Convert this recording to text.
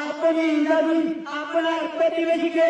আপনি যেমন আপনার প্রতিবেশীকে